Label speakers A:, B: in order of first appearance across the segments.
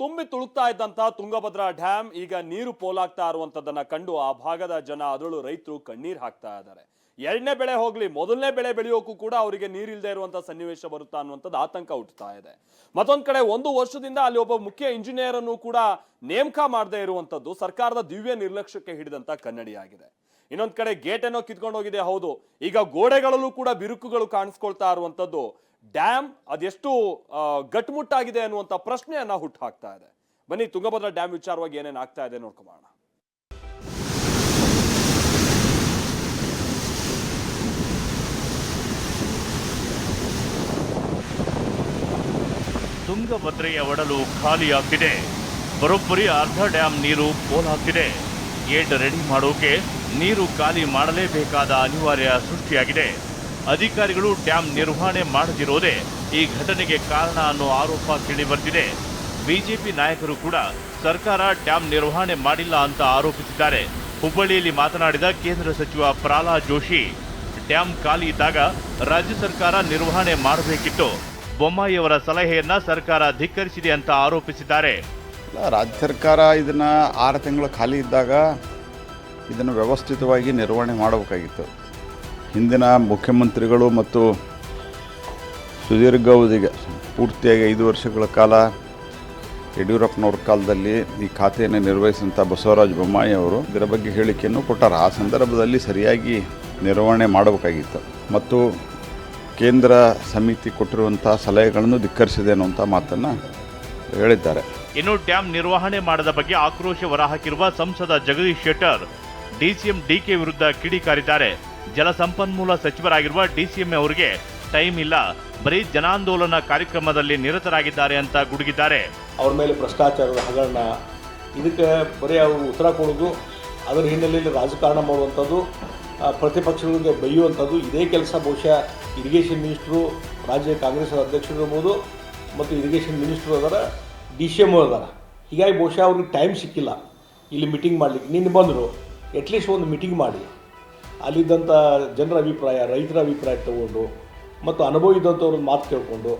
A: ತುಂಬಿ ತುಳುಕ್ತಾ ಇದ್ದಂತ ತುಂಗಭದ್ರಾ ಡ್ಯಾಮ್ ಈಗ ನೀರು ಪೋಲಾಗ್ತಾ ಇರುವಂತದನ್ನ ಕಂಡು ಆ ಭಾಗದ ಜನ ಅದರಲ್ಲೂ ರೈತರು ಕಣ್ಣೀರ್ ಹಾಕ್ತಾ ಇದ್ದಾರೆ. ಎರಡನೇ ಬೆಳೆ ಹೋಗ್ಲಿ, ಮೊದಲನೇ ಬೆಳೆ ಬೆಳೆಯೋಕ್ಕೂ ಕೂಡ ಅವರಿಗೆ ನೀರಿಲ್ಲದೆ ಇರುವಂತ ಸನ್ನಿವೇಶ ಬರುತ್ತಾ ಅನ್ನುವಂಥದ್ದು ಆತಂಕ ಹುಟ್ಟುತ್ತಾ ಇದೆ. ಮತ್ತೊಂದ್ ಕಡೆ ಒಂದು ವರ್ಷದಿಂದ ಅಲ್ಲಿ ಒಬ್ಬ ಮುಖ್ಯ ಇಂಜಿನಿಯರ್ ಅನ್ನು ಕೂಡ ನೇಮಕ ಮಾಡದೇ ಇರುವಂತದ್ದು ಸರ್ಕಾರದ ದಿವ್ಯ ನಿರ್ಲಕ್ಷ್ಯಕ್ಕೆ ಹಿಡಿದಂತ ಕನ್ನಡಿಯಾಗಿದೆ. ಇನ್ನೊಂದ್ ಕಡೆ ಗೇಟ್ ಅನ್ನೋ ಕಿತ್ಕೊಂಡು ಹೋಗಿದೆ ಹೌದು. ಈಗ ಗೋಡೆಗಳಲ್ಲೂ ಕೂಡ ಬಿರುಕುಗಳು ಕಾಣಿಸ್ಕೊಳ್ತಾ ಇರುವಂತದ್ದು ಡ್ಯಾಮ್ ಅದೆಷ್ಟು ಗಟ್ಟುಮುಟ್ಟಾಗಿದೆ ಅನ್ನುವಂಥ ಪ್ರಶ್ನೆಯನ್ನ ಹುಟ್ಟು ಹಾಕ್ತಾ ಇದೆ. ಬನ್ನಿ, ತುಂಗಭದ್ರಾ ಡ್ಯಾಮ್ ವಿಚಾರವಾಗಿ ಏನೇನು ಆಗ್ತಾ ಇದೆ ನೋಡ್ಕೊಂಬೋಣ
B: ತುಂಗಭದ್ರೆಯ ಒಡಲು ಖಾಲಿಯಾಗ್ತಿದೆ. ಬರೋಬ್ಬರಿ ಅರ್ಧ ಡ್ಯಾಮ್ ನೀರು ಪೋಲಾಗ್ತಿದೆ ಗೇಟ್ ರೆಡಿ ಮಾಡೋಕೆ ನೀರು ಖಾಲಿ ಮಾಡಲೇಬೇಕಾದ ಅನಿವಾರ್ಯ ಸೃಷ್ಟಿಯಾಗಿದೆ. ಅಧಿಕಾರಿಗಳು ಡ್ಯಾಂ ನಿರ್ವಹಣೆ ಮಾಡದಿರೋದೇ ಈ ಘಟನೆಗೆ ಕಾರಣ ಅನ್ನೋ ಆರೋಪ ಕೇಳಿಬರ್ತಿದೆ ಬಿಜೆಪಿ ನಾಯಕರು ಕೂಡ ಸರ್ಕಾರ ಡ್ಯಾಂ ನಿರ್ವಹಣೆ ಮಾಡಿಲ್ಲ ಅಂತ ಆರೋಪಿಸಿದ್ದಾರೆ. ಹುಬ್ಬಳ್ಳಿಯಲ್ಲಿ ಮಾತನಾಡಿದ ಕೇಂದ್ರ ಸಚಿವ ಪ್ರಹ್ಲಾದ್ ಜೋಶಿ, ಡ್ಯಾಂ ಖಾಲಿ ಇದ್ದಾಗ ರಾಜ್ಯ ಸರ್ಕಾರ ನಿರ್ವಹಣೆ ಮಾಡಬೇಕಿತ್ತು. ಬೊಮ್ಮಾಯಿಯವರ ಸಲಹೆಯನ್ನ ಸರ್ಕಾರ ಧಿಕ್ಕರಿಸಿದೆ ಅಂತ ಆರೋಪಿಸಿದ್ದಾರೆ.
C: ರಾಜ್ಯ ಸರ್ಕಾರ ಇದನ್ನು ಆರು ತಿಂಗಳು ಖಾಲಿ ಇದ್ದಾಗ ಇದನ್ನು ವ್ಯವಸ್ಥಿತವಾಗಿ ನಿರ್ವಹಣೆ ಮಾಡಬೇಕಾಗಿತ್ತು. ಹಿಂದಿನ ಮುಖ್ಯಮಂತ್ರಿಗಳು ಮತ್ತು ಸುದೀರ್ಘ ಅವಧಿಗೆ ಪೂರ್ತಿಯಾಗಿ ಐದು ವರ್ಷಗಳ ಕಾಲ ಯಡಿಯೂರಪ್ಪನವ್ರ ಕಾಲದಲ್ಲಿ ಈ ಖಾತೆಯನ್ನು ನಿರ್ವಹಿಸಿದಂಥ ಬಸವರಾಜ ಬೊಮ್ಮಾಯಿ ಅವರು ಇದರ ಬಗ್ಗೆ ಹೇಳಿಕೆಯನ್ನು ಕೊಟ್ಟಾರ. ಆ ಸಂದರ್ಭದಲ್ಲಿ ಸರಿಯಾಗಿ ನಿರ್ವಹಣೆ ಮಾಡಬೇಕಾಗಿತ್ತು. ಮತ್ತು ಕೇಂದ್ರ ಸಮಿತಿ ಕೊಟ್ಟಿರುವಂಥ ಸಲಹೆಗಳನ್ನು ಧಿಕ್ಕರಿಸಿದೆ ಅನ್ನುವಂಥ ಮಾತನ್ನು ಹೇಳಿದ್ದಾರೆ.
B: ಇನ್ನು ಡ್ಯಾಂ ನಿರ್ವಹಣೆ ಮಾಡದ ಬಗ್ಗೆ ಆಕ್ರೋಶ ಹೊರಹಾಕಿರುವ ಸಂಸದ ಜಗದೀಶ್ ಶೆಟ್ಟರ್, ಡಿಸಿಎಂ ಡಿಕೆ ವಿರುದ್ಧ ಕಿಡಿಕಾರಿದ್ದಾರೆ. ಜಲಸಂಪನ್ಮೂಲ ಸಚಿವರಾಗಿರುವ ಡಿಸಿಎಂ ಅವರಿಗೆ ಟೈಮ್ ಇಲ್ಲ. ಬರೀ ಜನಾಂದೋಲನ ಕಾರ್ಯಕ್ರಮದಲ್ಲಿ ನಿರತರಾಗಿದ್ದಾರೆ ಅಂತ ಗುಡುಗಿದ್ದಾರೆ.
D: ಅವ್ರ ಮೇಲೆ ಭ್ರಷ್ಟಾಚಾರದ ಹಗರಣ, ಇದಕ್ಕೆ ಬರೀ ಅವರು ಉತ್ತರ ಕೊಡೋದು, ಅದರ ಹಿನ್ನೆಲೆಯಲ್ಲಿ ರಾಜಕಾರಣ ಮಾಡುವಂಥದ್ದು ಪ್ರತಿಪಕ್ಷಗಳಿಗೆ ಬೈಯುವಂಥದ್ದು, ಇದೇ ಕೆಲಸ ಬಹುಶಃ ಇರಿಗೇಷನ್ ಮಿನಿಸ್ಟ್ರು, ರಾಜ್ಯ ಕಾಂಗ್ರೆಸ್ ಅಧ್ಯಕ್ಷರು ಇರ್ಬೋದು, ಮತ್ತು ಇರಿಗೇಷನ್ ಮಿನಿಸ್ಟ್ರು ಅದರ ಡಿ ಸಿ ಎಂ ಅದಾರ ಹೀಗಾಗಿ ಬಹುಶಃ ಅವ್ರಿಗೆ ಟೈಮ್ ಸಿಕ್ಕಿಲ್ಲ. ಇಲ್ಲಿ ಮೀಟಿಂಗ್ ಮಾಡಲಿಕ್ಕೆ. ನಿನ್ನೆ ಬಂದರು ಅಟ್ಲೀಸ್ಟ್ ಒಂದು ಮೀಟಿಂಗ್ ಮಾಡಿ. ಅಲ್ಲಿದ್ದಂಥ ಜನರ ಅಭಿಪ್ರಾಯ, ರೈತರ ಅಭಿಪ್ರಾಯ ತಗೊಂಡು ಮತ್ತು ಅನುಭವ ಇದ್ದಂಥವ್ರ ಮಾತು ಕೇಳಿಕೊಂಡು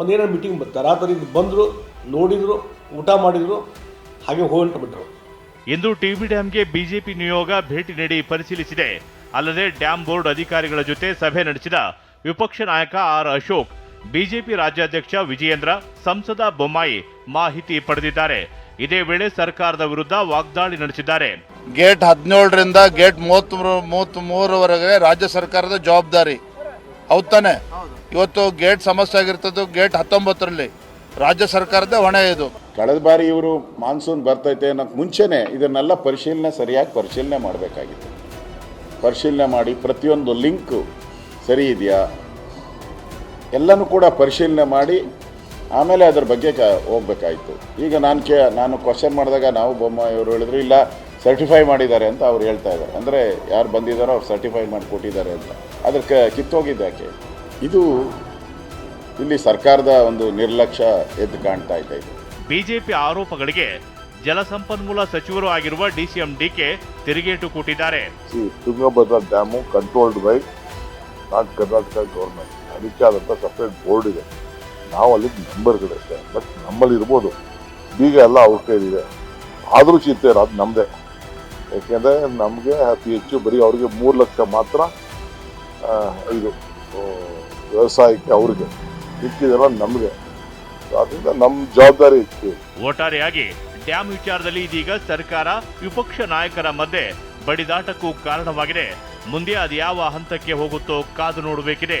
D: ಒಂದೇನೋ ಮೀಟಿಂಗ್ ತರಾತರಿಂದ ಬಂದರು, ನೋಡಿದರು, ಊಟ ಮಾಡಿದರು, ಹಾಗೆ ಹೋಗ್ಬಿಟ್ರು
B: ಇಂದು ಟಿಬಿ ಡ್ಯಾಂಗೆ ಬಿಜೆಪಿ ನಿಯೋಗ ಭೇಟಿ ನೀಡಿ ಪರಿಶೀಲಿಸಿದೆ. ಅಲ್ಲದೆ ಡ್ಯಾಂ ಬೋರ್ಡ್ ಅಧಿಕಾರಿಗಳ ಜೊತೆ ಸಭೆ ನಡೆಸಿದ ವಿಪಕ್ಷ ನಾಯಕ ಆರ್ ಅಶೋಕ್ ಬಿಜೆಪಿ ರಾಜ್ಯಾಧ್ಯಕ್ಷ ವಿಜಯೇಂದ್ರ, ಸಂಸದ ಬೊಮ್ಮಾಯಿ ಮಾಹಿತಿ ಪಡೆದಿದ್ದಾರೆ. ಇದೇ ವೇಳೆ ಸರ್ಕಾರದ ವಿರುದ್ಧ ವಾಗ್ದಾಳಿ ನಡೆಸಿದ್ದಾರೆ.
E: ಗೇಟ್ ಹದಿನೇಳರಿಂದ ಗೇಟ್ ಮೂವತ್ತ್ ಮೂವತ್ತ್ ಮೂರವರೆಗೆ ರಾಜ್ಯ ಸರ್ಕಾರದ ಜವಾಬ್ದಾರಿ. ಹೌದ್ ತಾನೆ? ಇವತ್ತು ಗೇಟ್ ಸಮಸ್ಯೆ ಆಗಿರ್ತದ್ದು ಗೇಟ್ ಹತ್ತೊಂಬತ್ತರಲ್ಲಿ. ರಾಜ್ಯ ಸರ್ಕಾರದ ಹೊಣೆ ಇದು.
F: ಕಳೆದ ಬಾರಿ ಇವರು ಮಾನ್ಸೂನ್ ಬರ್ತೈತೆ ಅನ್ನೋಕ್ಕೆ ಮುಂಚೆನೇ ಇದನ್ನೆಲ್ಲ ಪರಿಶೀಲನೆ ಸರಿಯಾಗಿ ಪರಿಶೀಲನೆ ಮಾಡಬೇಕಾಗಿತ್ತು. ಪರಿಶೀಲನೆ ಮಾಡಿ ಪ್ರತಿಯೊಂದು ಲಿಂಕು ಸರಿ ಇದೆಯಾ? ಎಲ್ಲನೂ ಕೂಡ ಪರಿಶೀಲನೆ ಮಾಡಿ ಆಮೇಲೆ ಅದ್ರ ಬಗ್ಗೆ ಕ ಹೋಗ್ಬೇಕಾಯ್ತು. ಈಗ ನಾನು ಕೇ ನಾನು ಕ್ವಶನ್ ಮಾಡಿದಾಗ ನಾವು ಬೊಮ್ಮ ಇವರು ಹೇಳಿದ್ರು ಇಲ್ಲ ಸರ್ಟಿಫೈ ಮಾಡಿದ್ದಾರೆ ಅಂತ ಅವ್ರು ಹೇಳ್ತಾ ಇದ್ದಾರೆ. ಅಂದರೆ ಯಾರು ಬಂದಿದ್ದಾರೋ ಅವ್ರು ಸರ್ಟಿಫೈ ಮಾಡಿ ಕೊಟ್ಟಿದ್ದಾರೆ ಅಂತ ಅದಕ್ಕೆ ಕಿತ್ತೋಗಿದ್ದಾಕೆ ಇದು ಇಲ್ಲಿ ಸರ್ಕಾರದ ಒಂದು ನಿರ್ಲಕ್ಷ್ಯ ಎದ್ದು ಕಾಣ್ತಾ ಇದೆ
B: ಬಿಜೆಪಿ ಆರೋಪಗಳಿಗೆ ಜಲಸಂಪನ್ಮೂಲ ಸಚಿವರು ಆಗಿರುವ ಡಿಸಿಎಂ ಡಿಕೆ ತಿರುಗೇಟು ಕೊಟ್ಟಿದ್ದಾರೆ.
G: See Tungabhadra dam controlled by not Karnataka government ಅದಕ್ಕೆ ಆದಂಥ ಸಪ್ರೇಟ್ ಬೋರ್ಡ್ ಇದೆ. ನಾವು ಅಲ್ಲಿ ಮೆಂಬರ್ಗಳಷ್ಟೇ ಬಟ್ ನಮ್ಮಲ್ಲಿ ಇರ್ಬೋದು ಬೀಗ ಎಲ್ಲ ಅವ್ರ ಕೈದಿದೆ ಆದರೂ ಚಿಂತೆ ಇರೋದು ಅದು ನಮ್ಮದೇ ಯಾಕೆಂದರೆ ನಮಗೆ ಅತಿ ಹೆಚ್ಚು ಬರೀ ಅವ್ರಿಗೆ ಮೂರು ಲಕ್ಷ ಮಾತ್ರ ಇದು ವ್ಯವಸಾಯಕ್ಕೆ ಅವ್ರಿಗೆ ಮಿಕ್ಕಿದೆಲ್ಲ ನಮಗೆ. ಅದರಿಂದ ನಮ್ಮ ಜವಾಬ್ದಾರಿ ಹೆಚ್ಚು.
B: ಒಟ್ಟಾರೆಯಾಗಿ ಡ್ಯಾಮ್ ವಿಚಾರದಲ್ಲಿ ಇದೀಗ ಸರ್ಕಾರ ವಿಪಕ್ಷ ನಾಯಕರ ಮಧ್ಯೆ ಬಡಿದಾಟಕ್ಕೂ ಕಾರಣವಾಗಿದೆ. ಮುಂದೆ ಅದು ಯಾವ ಹಂತಕ್ಕೆ ಹೋಗುತ್ತೋ ಕಾದು ನೋಡಬೇಕಿದೆ.